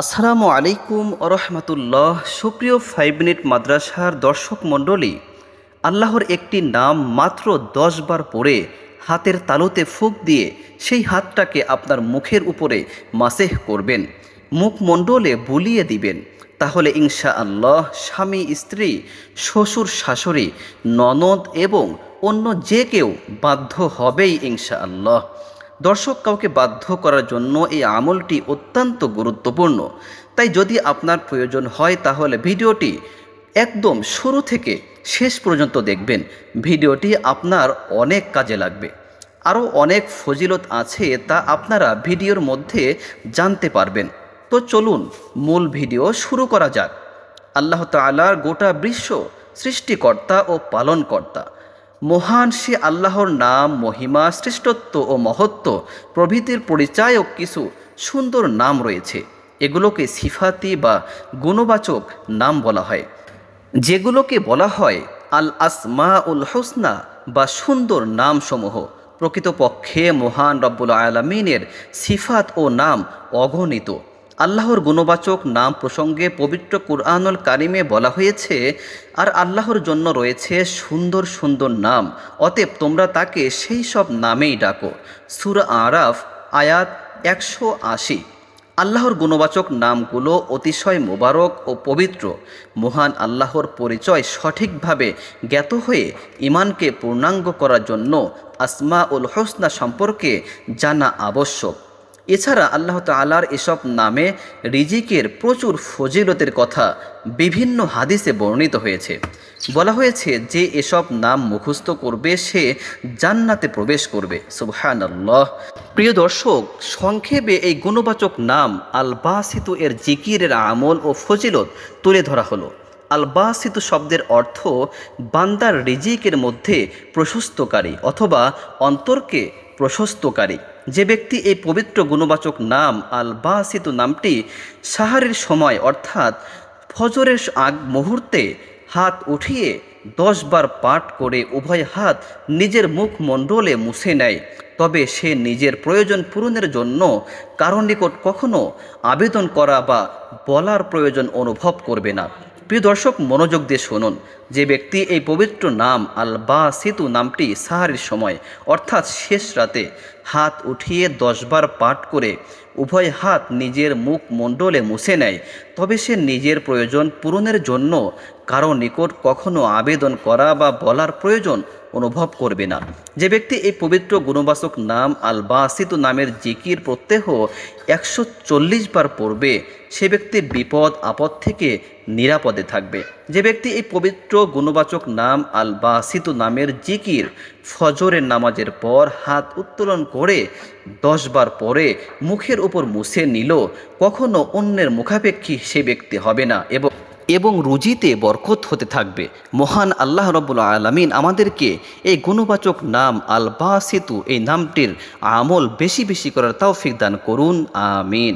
আসসালামু আলাইকুম রহমতুল্লাহ। সুপ্রিয় ফাইভ মিনিট মাদ্রাসার দর্শক মণ্ডলী, আল্লাহর একটি নাম মাত্র দশ বার পড়ে হাতের তালুতে ফুক দিয়ে সেই হাতটাকে আপনার মুখের উপরে মাসেহ করবেন। মুখমণ্ডলে বুলিয়ে দিবেন। তাহলে ইনশা আল্লাহ স্বামী, স্ত্রী, শ্বশুর, শাশুড়ি, ননদ এবং অন্য যে কেউ বাধ্য হবেই ইনশা আল্লাহ দর্শক কাউকে বাধ্য করার জন্য এই আমলটি অত্যন্ত গুরুত্বপূর্ণ। তাই যদি আপনার প্রয়োজন হয় তাহলে ভিডিওটি একদম শুরু থেকে শেষ পর্যন্ত দেখবেন। ভিডিওটি আপনার অনেক কাজে লাগবে। আরও অনেক ফজিলত আছে তা আপনারা ভিডিওর মধ্যে জানতে পারবেন। তো চলুন মূল ভিডিও শুরু করা যাক। আল্লাহ তালার গোটা বিশ্ব সৃষ্টিকর্তা ও পালনকর্তা। মহান সে আল্লাহর নাম, মহিমা, শ্রেষ্ঠত্ব ও মহত্ব, প্রভৃতির পরিচায়ক কিছু সুন্দর নাম রয়েছে। এগুলোকে সিফাতি বা গুণবাচক নাম বলা হয়। যেগুলোকে বলা হয় আল আসমা উল হোসনা বা সুন্দর নামসমূহ। প্রকৃতপক্ষে মহান রব্বুল আলমিনের সিফাত ও নাম অগণিত। আল্লাহর গুণবাচক নাম প্রসঙ্গে পবিত্র কুরআনুল কারিমে বলা হয়েছে, আর আল্লাহর জন্য রয়েছে সুন্দর সুন্দর নাম, অতএব তোমরা তাকে সেই সব নামেই ডাকো। সুর আরাফ, আয়াত একশো আশি। আল্লাহর গুণবাচক নামগুলো অতিশয় মোবারক ও পবিত্র। মহান আল্লাহর পরিচয় সঠিকভাবে জ্ঞাত হয়ে ইমানকে পূর্ণাঙ্গ করার জন্য আসমা উল হোসনা সম্পর্কে জানা আবশ্যক। এছাড়া আল্লাহ তালার এসব নামে রিজিকের প্রচুর ফজিলতের কথা বিভিন্ন হাদিসে বর্ণিত হয়েছে। বলা হয়েছে যে এসব নাম মুখস্থ করবে, সে জান্নাতে প্রবেশ করবে। সুবহান আল্লাহ প্রিয় দর্শক, সংক্ষেপে এই গুণবাচক নাম আল বাসিতু এর জিকিরের আমল ও ফজিলত তুলে ধরা হলো। আলবাসিত শব্দের অর্থ বান্দার রিজিকের মধ্যে প্রশস্তকারী অথবা অন্তরকে প্রশস্তকারী। যে ব্যক্তি এই পবিত্র গুণবাচক নাম আল বাসিতু নামটি সাহারের সময় অর্থাৎ ফজরের আগ মুহূর্তে হাত উঠিয়ে দশ বার পাঠ করে উভয় হাত নিজের মুখমণ্ডলে মুছে নেয়, তবে সে নিজের প্রয়োজন পূরণের জন্য কারও নিকট কখনো আবেদন করা বা বলার প্রয়োজন অনুভব করবে না। প্রিয় দর্শক, মনোযোগ দিয়ে শুনুন। যে ব্যক্তি এই পবিত্র নাম আল বা সেতু নামটি সাহারির সময়, অর্থাৎ শেষ রাতে হাত উঠিয়ে দশবার পাঠ করে উভয় হাত নিজের মুখ মণ্ডলে মুছে নেয়, তবে সে নিজের প্রয়োজন পূরণের জন্য কারও নিকট কখনো আবেদন করা বা বলার প্রয়োজন অনুভব করবে না। যে ব্যক্তি এই পবিত্র গুণবাচক নাম আল বাসিতু নামের জিকির প্রত্যেহ একশো চল্লিশ বার পড়বে, সে ব্যক্তির বিপদ আপদ থেকে নিরাপদে থাকবে। যে ব্যক্তি এই পবিত্র গুণবাচক নাম আল বাসিতু নামের জিকির ফজরের নামাজের পর হাত উত্তোলন করে দশবার পরে মুখের উপর মুছে নিল, কখনো অন্যের মুখাপেক্ষী সে ব্যক্তি হবে না এবং এবং রুজিতে বরকত হতে থাকবে। মহান আল্লাহ রব্বুল আলমিন আমাদেরকে এই গুণবাচক নাম আল বাসিতু এই নামটির আমল বেশি বেশি করার তৌফিক দান করুন, আমিন।